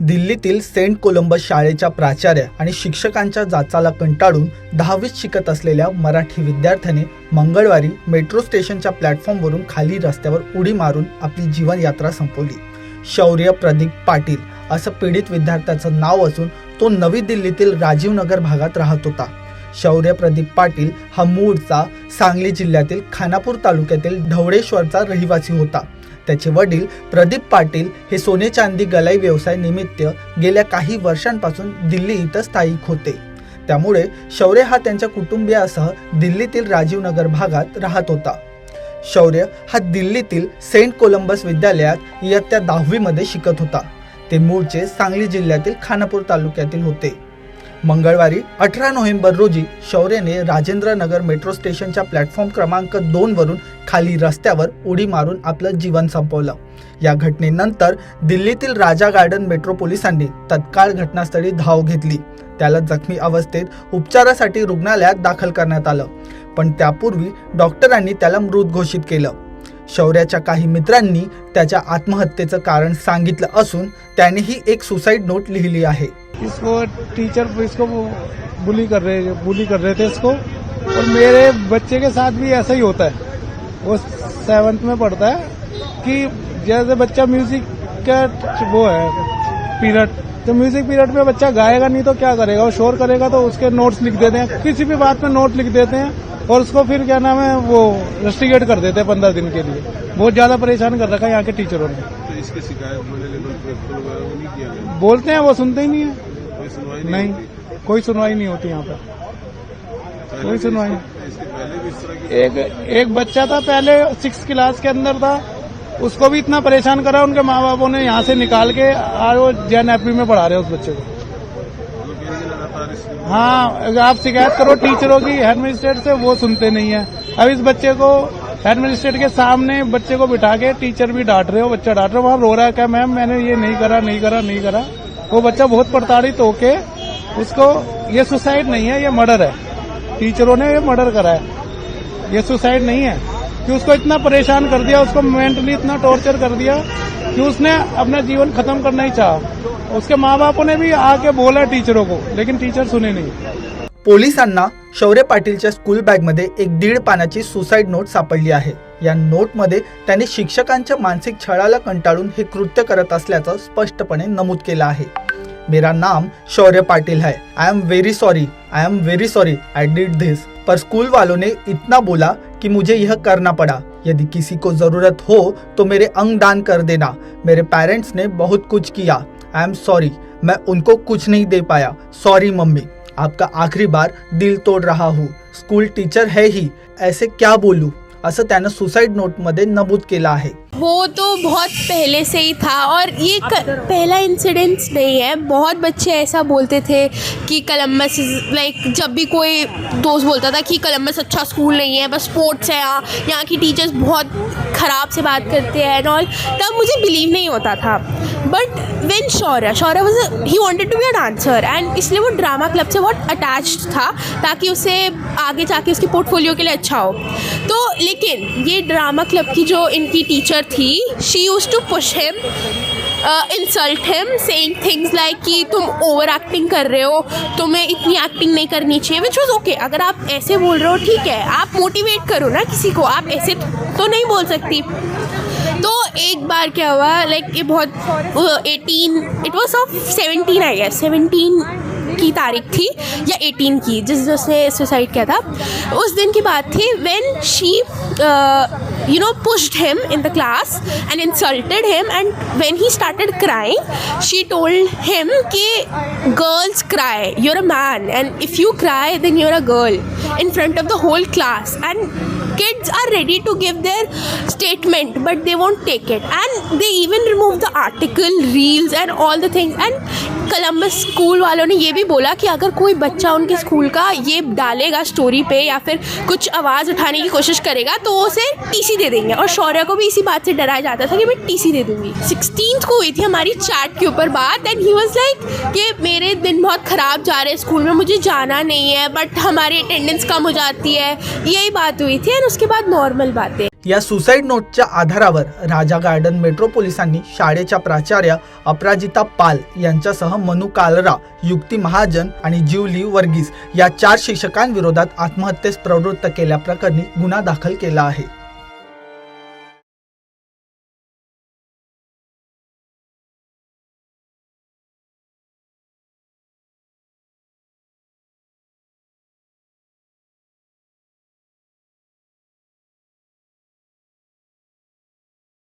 दिल्लीतील Saint Columbus शाळेच्या प्राचार्य आणि शिक्षकांच्या जाचाला कंटाळून दहावीत शिकत असलेल्या मराठी विद्यार्थ्याने मंगळवारी मेट्रो स्टेशनच्या प्लॅटफॉर्मवरून खाली रस्त्यावर उडी मारून आपली जीवनयात्रा संपवली. शौर्य प्रदीप पाटील असं पीडित विद्यार्थ्याचं नाव असून तो नवी दिल्लीतील राजीवनगर भागात राहत होता. शौर्य प्रदीप पाटील हा मूळचा सांगली जिल्ह्यातील खानापूर तालुक्यातील ढवळेश्वरचा रहिवासी होता. त्याचे वडील प्रदीप पाटील हे सोने चांदी गलाई व्यवसाय निमित्त गेल्या काही वर्षांपासून दिल्ली इथं स्थायिक होते. त्यामुळे शौर्य हा त्यांच्या कुटुंबियासह दिल्लीतील राजीवनगर भागात राहत होता. शौर्य हा दिल्लीतील सेंट कोलंबस विद्यालयात इयत्ता दहावीमध्ये शिकत होता. ते मूळचे सांगली जिल्ह्यातील खानापूर तालुक्यातील होते. मंगळवारी अठरा नोव्हेंबर रोजी शौर्यने राजेंद्र नगर मेट्रो स्टेशनच्या प्लॅटफॉर्म क्रमांक दोन वरून खाली रस्त्यावर उडी मारून आपलं जीवन संपवलं. या घटनेनंतर दिल्लीतील राजा गार्डन मेट्रो पोलिसांनी तत्काळ घटनास्थळी धाव घेतली. त्याला जखमी अवस्थेत उपचारासाठी रुग्णालयात दाखल करण्यात आलं. पण त्यापूर्वी डॉक्टरांनी त्याला मृत घोषित केलं. शौर्याच्या काही मित्रांनी त्याच्या आत्महत्येचं कारण सांगितलं असून एक सुसाईड नोट लिहिली आहे. इसको टीचर इसको बुली कर रहे बुली कर रहे थे इसको। और मेरे बच्चे के साथ भी ऐसा ही होता है। वो सेवन्थ में पढ़ता है कि जैसे बच्चा म्यूज़िक का वो है पीरियड तो म्यूज़िक पीरियड में बच्चा गाएगा नहीं तो क्या करेगा? वो शोर करेगा तो उसके नोट्स लिख देते हैं। किसी भी बात में नोट लिख देते हैं। और उसको फिर क्या नाम है वो रेस्टिगेट कर देते हैं पंद्रह दिन के लिए। बहुत ज़्यादा परेशान कर रखा है यहाँ के टीचरों ने। तो इसकी शिकायत गया? बोलते हैं वो सुनते ही नहीं है। नहीं कोई सुनवाई नहीं होती यहाँ पर। कोई सुनवाई एक एक बच्चा था पहले सिक्स क्लास के अंदर था। उसको भी इतना परेशान करा उनके माँ बापों ने यहाँ से निकाल के आज वो जैन एपी में पढ़ा रहे हैं उस बच्चे को मतलब ये नहीं लगातार इस हाँ आप शिकायत करो टीचरों की हेड मजिस्ट्रेट से वो सुनते नहीं है। अब इस बच्चे को हेड मजिस्ट्रेट के सामने बच्चे को बिठा के टीचर भी डांट रहे हो, बच्चा डांट रहे हो, वहाँ रो रहा है, क्या मैम, मैंने ये नहीं करा नहीं करा नहीं करा। वो बच्चा बहुत प्रताड़ित होके उसको, ये सुसाइड नहीं है, ये मर्डर है। टीचरों ने ये मर्डर करा है। ये सुसाइड नहीं है। कि उसको इतना परेशान कर दिया, उसको मेंटली इतना टॉर्चर कर दिया, कि उसने अपना जीवन खत्म करना ही चाहा। उसके माँ बापों ने भी आके बोला टीचरों को लेकिन टीचर सुने नहीं। पोलिसांना शौर्य पाटीलच्या स्कूल बॅगमध्ये एक दीड पानाची सुसाईड नोट सापडली आहे. या नोटमध्ये त्याने शिक्षकांच्या मानसिक छळाला कंटाळून हे कृत्य करत असल्याचं स्पष्टपणे नमूद केलं आहे. मेरा नाम शौर्य पाटिल है. I am very sorry I am very sorry I did this पर स्कूल वालों ने इतना बोला कि मुझे यह करना पड़ा. यदि किसी को जरूरत हो तो मेरे अंग दान कर देना. मेरे पेरेंट्स ने बहुत कुछ किया. आई एम सॉरी मैं उनको कुछ नहीं दे पाया. Sorry mummy. आपका आखिरी बार दिल तोड़ रहा हूँ. स्कूल टीचर है ही. ऐसे क्या बोलूँ? असं त्यानं सुसाईड नोटमध्ये नमूद केलं आहे वो तो बहुत पहले से ही था और ये क, पहला इंसिडेंस नहीं है. बहुत बच्चे ऐसा बोलते थे कि कलम्बस लाइक जब भी कोई दोस्त बोलता था कि कलम्बस अच्छा स्कूल नहीं है बस स्पोर्ट्स है यहाँ यहाँ की टीचर्स बहुत ख़राब से बात करते हैं ऑल तब मुझे बिलीव नहीं होता था. But when Shaurya Shaurya was he wanted to be a dancer and इसलिए वो ड्रामा क्लब से बहुत अटैच था ताकि उसे आगे जाके उसकी पोर्टफोलियो के लिए अच्छा हो। तो लेकिन ये ड्रामा क्लब की जो इनकी टीचर थी she use to push him insult him saying things like कि तुम ओवर एक्टिंग कर रहे हो, तुम्हें इतनी एक्टिंग नहीं करनी चाहिए विच वॉज़ ओके अगर आप ऐसे बोल रहे हो, ठीक है, आप मोटिवेट करो ना किसी को, आप ऐसे तो नहीं बोल सकती। एक बार क्या हुआ लाइक ये बहुत eighteen it was of seventeen I guess seventeen की तारीख थी या 18 की, जिस, जिसने सुसाइड किया था। उस दिन की बात थी when she you know pushed him in the class and insulted him. And when he started crying she told him ki girls cry. You're a man. And if you cry then you're a girl in front of the whole class. And kids are ready to give their statement but they won't take it. And they even remove the article reels and all the things. And Columbus school वालों ने ये भी बोला कि अगर कोई बच्चा उनके स्कूल का ये डालेगा स्टोरी पे या फिर कुछ आवाज़ उठाने की कोशिश करेगा तो उसे टीसी दे देंगे। और शौर्य को भी इसी बात से डराया जाता था कि मैं टीसी दे दूँगी। सिक्सटीन को हुई थी हमारी चैट के ऊपर बात एंड ही वॉज़ लाइक कि मेरे दिन बहुत ख़राब जा रहे हैं स्कूल में, मुझे जाना नहीं है बट हमारी अटेंडेंस कम हो जाती है। यही बात हुई थी एंड उसके बाद नॉर्मल बातें। या सुसाईड नोटच्या आधारावर राजा गार्डन मेट्रो पोलिसांनी शाळेच्या प्राचार्या अपराजिता पाल यांच्यासह मनु कालरा युक्ती महाजन आणि जीवली वर्गीस या चार शिक्षकांविरोधात आत्महत्येस प्रवृत्त केल्याप्रकरणी गुन्हा दाखल केला आहे.